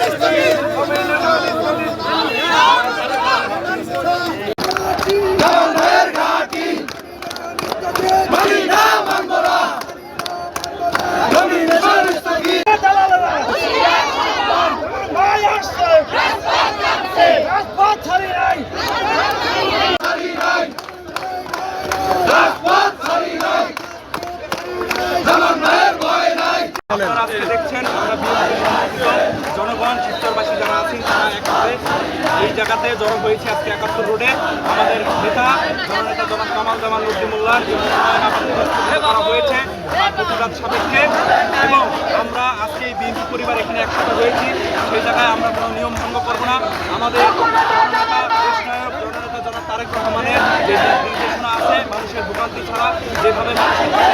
Palestina! জায়গাতে জড়ো হয়েছে আজকে একাত্তর রোডে। আমাদের নেতা, জননেতা জনাব কামাল জামাল আমাদের করা হয়েছে প্রতিবাদ সাপেক্ষে। এবং আমরা আজকে এই বিএনপি পরিবার এখানে একসাথে হয়েছি সেই জায়গায় আমরা কোনো নিয়ম ভঙ্গ করব না। আমাদের জননেতা দেশ নায়ক জননেতা জনাব তারেক রহমানের যে নির্দেশনা আছে, মানুষের ভোগান্তি ছাড়া যেভাবে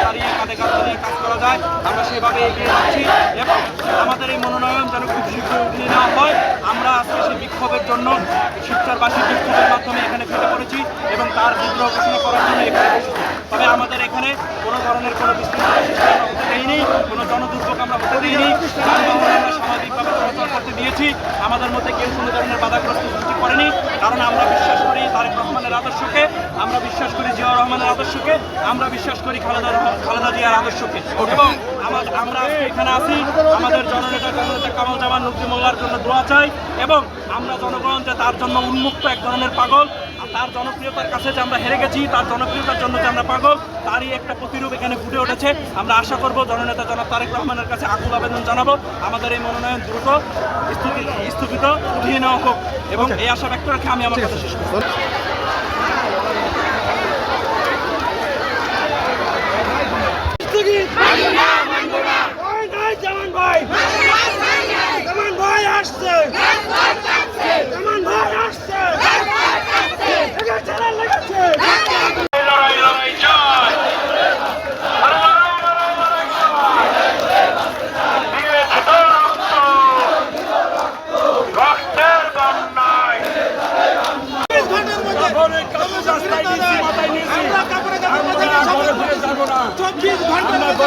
দাঁড়িয়ে কাঁধে কাঁধ মিলিয়ে কাজ করা যায়, আমরা সেভাবে এগিয়ে যাচ্ছি। এবং আমাদের এই মনোনয়ন যেন খুব শীঘ্র উঠিয়ে নেওয়া হয়, আমরা আজকে সেই বিক্ষোভের জন্য শিবচরবাসী বিক্ষোভের মাধ্যমে এখানে ফেটে পড়েছি এবং তার বিদ্রোহ ঘোষণা করার জন্য এখানে বসেছি তবে আমাদের এখানে কোনো ধরনের কোনো বিশৃঙ্খলা সৃষ্টি আমরা হতে দেইনি কোনো জনদুর্ভোগ আমরা হতে দিইনি যানবাহন আমরা স্বাভাবিকভাবে চলাচল করতে দিয়েছি আমাদের মধ্যে কেউ কোনো ধরনের বাধাগ্রস্ত সৃষ্টি করেনি। কারণ আমরা বিশ্বাস করি তারেক রহমানের আদর্শকে, আমরা বিশ্বাস করি জিয়া রহমানের আদর্শকে, আমরা বিশ্বাস করি খালেদা রহমান খালেদা জিয়ার আদর্শকে। এবং আমা- আমরা এখানে আছি, আমাদের জননেতা জননেতা কামাল জামান নজরুল মোল্লার জন্য দোয়া চাই এবং আমরা জনগণ যে তার জন্য উন্মুক্ত এক ধরনের পাগল তার জনপ্রিয়তার কাছে যে আমরা হেরে গেছি তার জনপ্রিয়তার জন্য যে আমরা পাগল তারই একটা প্রতিরূপ এখানে ফুটে উঠেছে। আমরা আশা করব জননেতা জনাব তারেক রহমানের কাছে আকুল আবেদন জানাব। আমাদের এই মনোনয়ন দ্রুত স্থগিত উঠিয়ে নেওয়া হোক। এবং এই আশা ব্যক্ত রেখে আমি আমার কথা শেষ করব চব্বিশ ঘণ্টার